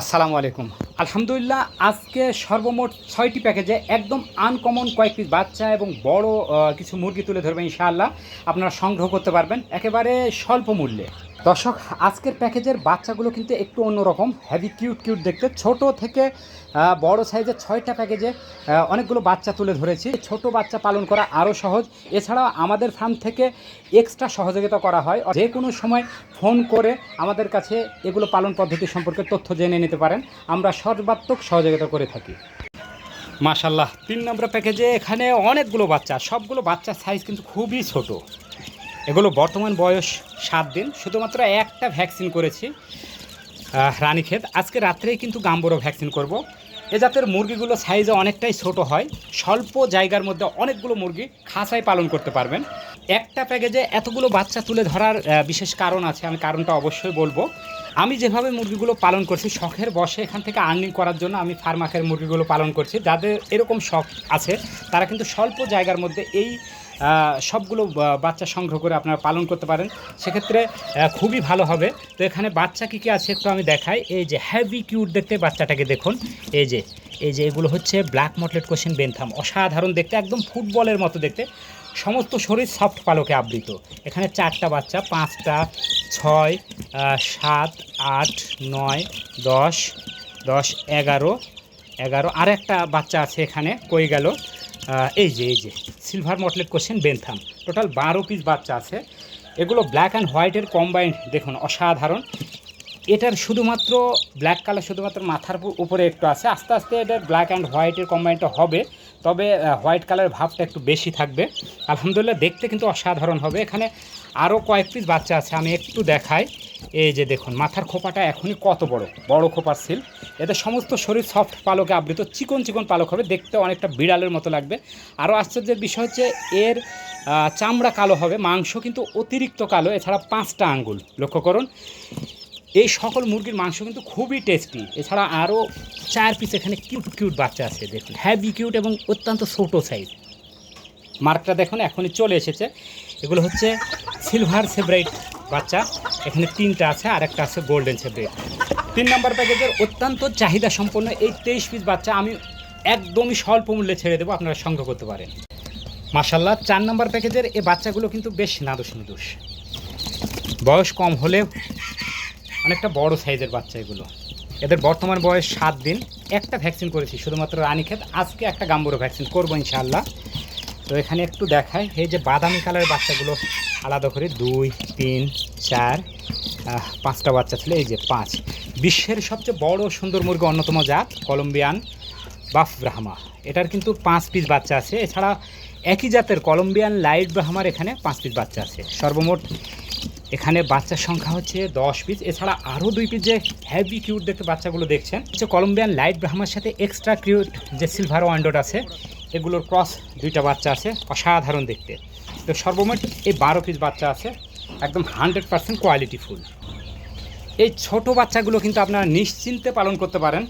আসসালামু আলাইকুম। আলহামদুলিল্লাহ, আজকে সর্বমোট ছয়টি প্যাকেজে একদম আনকমন কয়েকটি বাচ্চা এবং বড় কিছু মুরগি তুলে ধরবেন ইনশাআল্লাহ। আপনারা সংগ্রহ করতে পারবেন, একেবারে স্বল্প মূল্যে। দর্শক, আজকের প্যাকেজের বাচ্চাগুলো কিন্তু একটু অন্যরকম। হেভি কিউট কিউট দেখতে। ছোট থেকে বড় সাইজের ছয়টা প্যাকেজে অনেকগুলো বাচ্চা তুলে ধরেছি। ছোট বাচ্চা পালন করা আরও সহজ। এছাড়াও আমাদের ফার্ম থেকে এক্সট্রা সহযোগিতা করা হয়। যে কোনো সময় ফোন করে আমাদের কাছে এগুলো পালন পদ্ধতি সম্পর্কে তথ্য জেনে নিতে পারেন। আমরা সর্বাত্মক সহযোগিতা করে থাকি। মাশাল্লাহ তিন নম্বর প্যাকেজে এখানে অনেকগুলো বাচ্চা। সবগুলো বাচ্চার সাইজ কিন্তু খুবই ছোট। এগুলো বর্তমান বয়স সাত দিন। শুধুমাত্র একটা ভ্যাকসিন করেছি রানীক্ষেত। আজকে রাত্রেই কিন্তু গাম্বরো ভ্যাকসিন করব। এ জাতের মুরগিগুলো সাইজে অনেকটাই ছোট হয়। স্বল্প জায়গার মধ্যে অনেকগুলো মুরগি খাঁচায় পালন করতে পারবেন। একটা প্যাকেজে এতগুলো বাচ্চা তুলে ধরার বিশেষ কারণ আছে, আমি কারণটা অবশ্যই বলব। আমি যেভাবে মুরগিগুলো পালন করছি, শখের বসে এখান থেকে আর্নিং করার জন্য আমি ফার্মাকের মুরগিগুলো পালন করছি। যাদের এরকম শখ আছে, তারা কিন্তু স্বল্প জায়গার মধ্যে এই সবগুলো বাচ্চা সংগ্রহ করে আপনারা পালন করতে পারেন। সেক্ষেত্রে খুবই ভালো হবে। তো এখানে বাচ্চা কী কী আছে একটু আমি দেখাই। এই যে হ্যাভি কিউট দেখতে বাচ্চাটাকে দেখুন। এই যে এই যে এগুলো হচ্ছে ব্ল্যাক মটলেট কোশ্চেন বেনথাম অসাধারণ দেখতে, একদম ফুটবলের মতো দেখতে। সমস্ত শরীর সফট পালকে আবৃত। এখানে চারটা বাচ্চা, পাঁচটা, ছয় সাত, আট, নয়, দশ দশ, এগারো এগারো। আর একটা বাচ্চা আছে এখানে, কই গেল? এই যে এই যে silver mottled Cochin bantam total বারো পিস বাচ্চা আছে। এগুলো ব্ল্যাক অ্যান্ড হোয়াইটের কম্বাইন্ড দেখুন, অসাধারণ। এটার শুধুমাত্র ব্ল্যাক কালার শুধুমাত্র মাথার উপর- উপরে একটু আছে। আস্তে আস্তে এটার ব্ল্যাক অ্যান্ড হোয়াইটের কম্বাইনটা হবে। তবে হোয়াইট কালারের ভাবটা একটু বেশি থাকবে। আলহামদুলিল্লাহ, দেখতে কিন্তু অসাধারণ হবে। এখানে আরও কয়েক পিস বাচ্চা আছে, আমি একটু দেখাই। এই যে দেখুন, মাথার খোপাটা এখনই কত বড় বড় খোপার সিল এতে সমস্ত শরীর সফট পালকে আবৃত, চিকন চিকন পালক হবে, দেখতে অনেকটা বিড়ালের মতো লাগবে। আরও আশ্চর্যের বিষয় হচ্ছে, এর চামড়া কালো হবে, মাংস কিন্তু অতিরিক্ত কালো, এছাড়া পাঁচটা আঙ্গুল, লক্ষ্য করুন। এই সকল মুরগির মাংস কিন্তু খুবই টেস্টি এছাড়া আরও চার পিস এখানে কিউট কিউট বাচ্চা আছে, দেখুন। হ্যাভি কিউট এবং অত্যন্ত ছোটো সাইজ মার্কটা দেখুন, এখনই চলে এসেছে। এগুলো হচ্ছে সিলভার সেব্রাইট বাচ্চা। এখানে তিনটা আছে আর একটা আছে গোল্ডেন সেব্রাইট তিন নম্বর প্যাকেজের অত্যন্ত চাহিদা সম্পন্ন এই তেইশ পিস বাচ্চা আমি একদমই স্বল্প মূল্যে ছেড়ে দেবো, আপনারা সংগ্রহ করতে পারেন। মাসাল্লাহ চার নম্বর প্যাকেজের এই বাচ্চাগুলো কিন্তু বেশ নাদুস নুদুস। বয়স কম হলে অনেকটা বড় সাইজের বাচ্চা এগুলো। এদের বর্তমান বয়স সাত দিন। একটা ভ্যাকসিন করেছি, শুধুমাত্র রানীক্ষেত। আজকে একটা গাম্বুরো ভ্যাকসিন করব ইনশাআল্লাহ। তো এখানে একটু দেখায় এই যে বাদামি কালারের বাচ্চাগুলো আলাদা করে দুই, তিন, চার পাঁচটা বাচ্চা ছিল, এই যে পাঁচ। বিশ্বের সবচেয়ে বড় সুন্দর মুরগি অন্যতম জাত কলম্বিয়ান বাফ ব্রাহ্মা। এটার কিন্তু পাঁচ পিস বাচ্চা আছে। এছাড়া একই জাতের কলম্বিয়ান লাইট ব্রাহ্মার এখানে পাঁচ পিস বাচ্চা আছে। সর্বমোট এখানে বাচ্চার সংখ্যা হচ্ছে দশ পিস। এছাড়া আরও দুই পিস যে হ্যাভি কিউট দেখতে বাচ্চাগুলো দেখছেন, হচ্ছে কলম্বিয়ান লাইট ব্রাহ্মার সাথে এক্সট্রা কিউট যে সিলভার ওয়ান্ডোট আছে এগুলোর ক্রস দুইটা বাচ্চা আছে, অসাধারণ দেখতে। তো সর্বমোট এই বারো পিস বাচ্চা আছে, একদম হান্ড্রেড পার্সেন্ট কোয়ালিটি ফুল। এই ছোট বাচ্চাগুলো কিন্তু আপনারা নিশ্চিন্তে পালন করতে পারেন।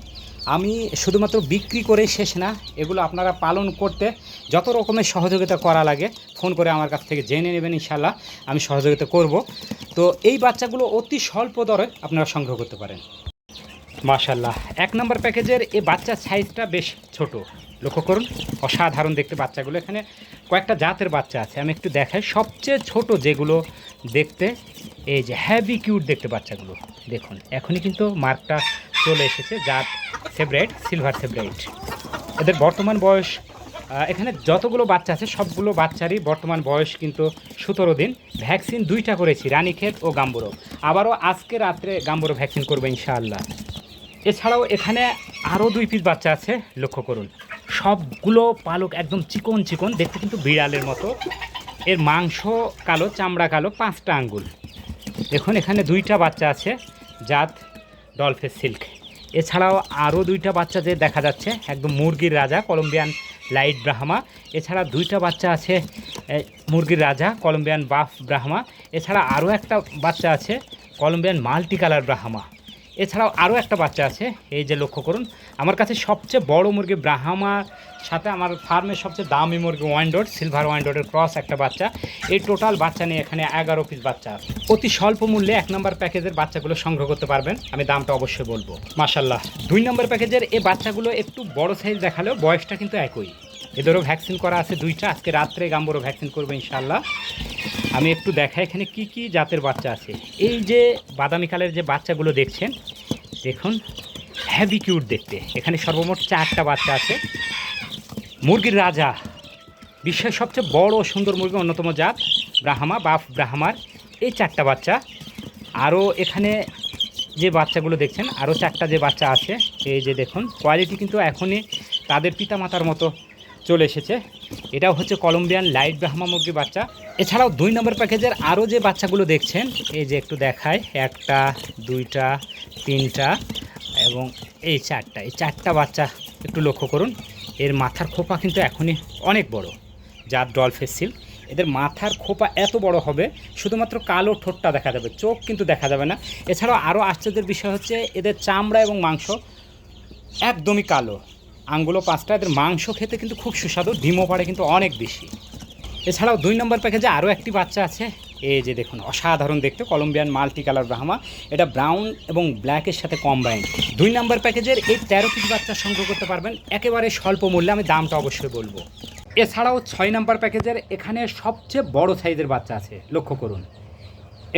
আমি শুধুমাত্র বিক্রি করে শেষ না, এগুলো আপনারা পালন করতে যত রকমের সহযোগিতা করা লাগে, ফোন করে আমার কাছ থেকে জেনে নেবেন ইনশাল্লাহ আমি সহযোগিতা করব। তো এই বাচ্চাগুলো অতি স্বল্প দরে আপনারা সংগ্রহ করতে পারেন। মাশাল্লাহ এক নম্বর প্যাকেজের এই বাচ্চার সাইজটা বেশ ছোট। লক্ষ্য করুন, অসাধারণ দেখতে বাচ্চাগুলো। এখানে কয়েকটা জাতের বাচ্চা আছে, আমি একটু দেখাই। সবচেয়ে ছোট যেগুলো দেখতে, এই যে হ্যাভি কিউট দেখতে বাচ্চাগুলো, দেখুন। এখনই কিন্তু মার্কটা চলে এসেছে জাত সেব্রাইট সিলভার সেব্রাইট এদের বর্তমান বয়স এখানে যতগুলো বাচ্চা আছে, সবগুলো বাচ্চারই বর্তমান বয়স কিন্তু সতেরো দিন। ভ্যাকসিন দুইটা করেছি, রানীক্ষেত ও গাম্বুরো। আবারও আজকে রাত্রে গাম্বুরো ভ্যাকসিন করবে ইনশাআল্লাহ। এছাড়াও এখানে আরও দুই পিস বাচ্চা আছে, লক্ষ্য করুন। সবগুলো পালক একদম চিকন চিকন, দেখতে কিন্তু বিড়ালের মতো। এর মাংস কালো, চামড়া কালো, পাঁচটা আঙ্গুল। দেখুন, এখানে দুইটা বাচ্চা আছে, জাত ডলফেস সিল্ক। এছাড়াও আরও দুইটা বাচ্চা যে দেখা যাচ্ছে, একদম মুরগির রাজা, কলম্বিয়ান লাইট ব্রাহ্মা। এছাড়া দুইটা বাচ্চা আছে মুরগির রাজা, কলম্বিয়ান বাফ ব্রাহ্মা। এছাড়া আরও একটা বাচ্চা আছে, কলম্বিয়ান মাল্টি কালার ব্রাহ্মা। এছাড়াও আরও একটা বাচ্চা আছে, এই যে লক্ষ্য করুন। আমার কাছে সবচেয়ে বড় মুরগি ব্রাহ্মার সাথে আমার ফার্মের সবচেয়ে দামি মুরগি ওয়াইন্ডোর সিলভার ওয়াইন্ডোরের ক্রস একটা বাচ্চা। এই টোটাল বাচ্চা নিয়ে এখানে এগারো পিস বাচ্চা আছে। অতি স্বল্প মূল্যে এক নম্বর প্যাকেজের বাচ্চাগুলো সংগ্রহ করতে পারবেন। আমি দামটা অবশ্যই বলব। মাসাল্লাহ দুই নম্বর প্যাকেজের এই বাচ্চাগুলো একটু বড় সাইজ দেখালেও বয়সটা কিন্তু একই। এদেরও ভ্যাকসিন করা আছে দুইটা। আজকে রাত্রে গাম্বরও ভ্যাকসিন করব ইনশাল্লাহ আমি একটু দেখাই এখানে কি কি জাতের বাচ্চা আছে। এই যে বাদামি কালের যে বাচ্চাগুলো দেখছেন, দেখুন হ্যাভি কিউট দেখতে। এখানে সর্বমোট চারটা বাচ্চা আছে। মুরগির রাজা, বিশ্বের সবচেয়ে বড় সুন্দর মুরগি অন্যতম জাত, ব্রাহ্মা, বাফ ব্রাহ্মার। এই চারটা বাচ্চা। আরও এখানে যে বাচ্চাগুলো দেখছেন, আরও চারটা যে বাচ্চা আছে, এই যে দেখুন কোয়ালিটি কিন্তু এখনই তাদের পিতামাতার মতো। চলে এসেছে। এটাও হচ্ছে কলম্বিয়ান লাইট ব্রাহ্মা মুরগি বাচ্চা। এছাড়াও দুই নম্বর প্যাকেজের আরও যে বাচ্চাগুলো দেখছেন, এই যে একটু দেখায়, একটা, দুইটা, তিনটা এবং এই চারটা। এই চারটা বাচ্চা একটু লক্ষ্য করুন, এর মাথার খোপা কিন্তু এখনই অনেক বড়, যার ডলফেস সিল্ক এদের মাথার খোপা এত বড় হবে, শুধুমাত্র কালো ঠোঁটটা দেখা যাবে, চোখ কিন্তু দেখা যাবে না। এছাড়াও আরও আশ্চর্যের বিষয় হচ্ছে, এদের চামড়া এবং মাংস একদমই কালো। আঙ্গুলো, পাঁচটা, এদের মাংস খেতে কিন্তু খুব সুস্বাদু, ডিমও পাড়ে কিন্তু অনেক বেশি। এছাড়াও দুই নম্বর প্যাকেজে আরও একটি বাচ্চা আছে। এই যে দেখুন, অসাধারণ দেখতে, কলম্বিয়ান মাল্টি কালার ব্রাহ্মা। এটা ব্রাউন এবং ব্ল্যাকের সাথে কম্বাইন্ড দুই নম্বর প্যাকেজের এই তেরো পিস বাচ্চা সংগ্রহ করতে পারবেন, একেবারে স্বল্প মূল্যে, আমি দামটা অবশ্যই বলব। এছাড়াও ছয় নম্বর প্যাকেজের এখানে সবচেয়ে বড় সাইজের বাচ্চা আছে, লক্ষ্য করুন।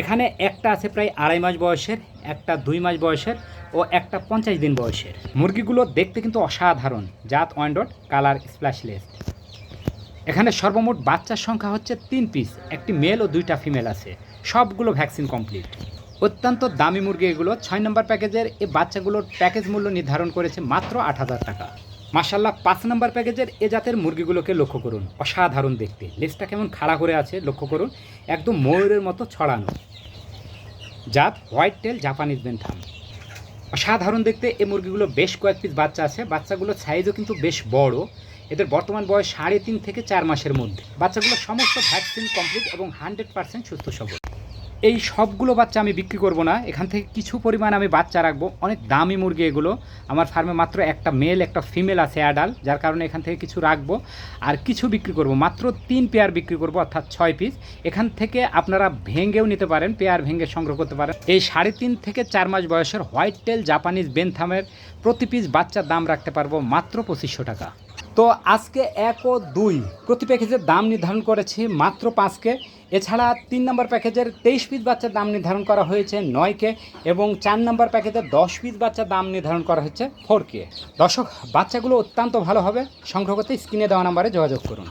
এখানে একটা আছে প্রায় আড়াই মাস বয়সের, একটা দুই মাস বয়সের ও একটা পঞ্চাশ দিন বয়সের। মুরগিগুলো দেখতে কিন্তু অসাধারণ। জাত ওয়ান ওয়ান্ডট কালার স্প্ল্যাশলেস। এখানে সর্বমোট বাচ্চার সংখ্যা হচ্ছে তিন পিস। একটি মেল ও দুইটা ফিমেল আছে। সবগুলো ভ্যাকসিন কমপ্লিট। অত্যন্ত দামি মুরগি এগুলো। ছয় নম্বর প্যাকেজের এই বাচ্চাগুলোর প্যাকেজ মূল্য নির্ধারণ করেছে মাত্র আট হাজার টাকা। মাসাল্লাহ পাঁচ নম্বর প্যাকেজের এ জাতের মুরগিগুলোকে লক্ষ্য করুন। অসাধারণ দেখতে। লেজটা কেমন খাড়া করে আছে লক্ষ্য করুন। একদম ময়ূরের মতো ছড়ানো। জাত হোয়াইট টেল জাপানিজ বেনথাম। অসাধারণ দেখতে। এই মুরগিগুলো বেশ কয়েক পিস বাচ্চা আছে। বাচ্চাগুলোর সাইজও কিন্তু বেশ বড়। এদের বর্তমান বয়স সাড়ে তিন থেকে চার মাসের মধ্যে। বাচ্চাগুলো সমস্ত ভ্যাকসিন কমপ্লিট এবং হান্ড্রেড পার্সেন্ট সুস্থ সবল। এই সবগুলো বাচ্চা আমি বিক্রি করব না। এখান থেকে কিছু পরিমাণ আমি বাচ্চা রাখব। অনেক দামি মুরগি এগুলো। আমার ফার্মে মাত্র একটা মেল একটা ফিমেল আছে অ্যাডাল যার কারণে এখান থেকে কিছু রাখব আর কিছু বিক্রি করব। মাত্র তিন পেয়ার বিক্রি করব, অর্থাৎ ছয় পিস এখান থেকে আপনারা ভেঙ্গেও নিতে পারেন পেয়ার ভেঙ্গে সংগ্রহ করতে পারেন। এই সাড়ে তিন থেকে চার মাস বয়সের হোয়াইট টেল জাপানিজ বেনথামের প্রতি পিস বাচ্চার দাম রাখতে পারব মাত্র পঁচিশশো টাকা। তো আজকে এক ও দুই প্রতি প্যাকেজের দাম নির্ধারণ করেছি মাত্র পাঁচকে। এছাড়া তিন নম্বর প্যাকেজের তেইশ পিস বাচ্চার দাম নির্ধারণ করা হয়েছে নয় কে এবং চার নম্বর প্যাকেজের দশ পিস বাচ্চার দাম নির্ধারণ করা হচ্ছে ফোরকে দর্শক, বাচ্চাগুলো অত্যন্ত ভালো হবে। সংগ্রহ করতে স্ক্রিনে দেওয়া নাম্বারে যোগাযোগ করুন।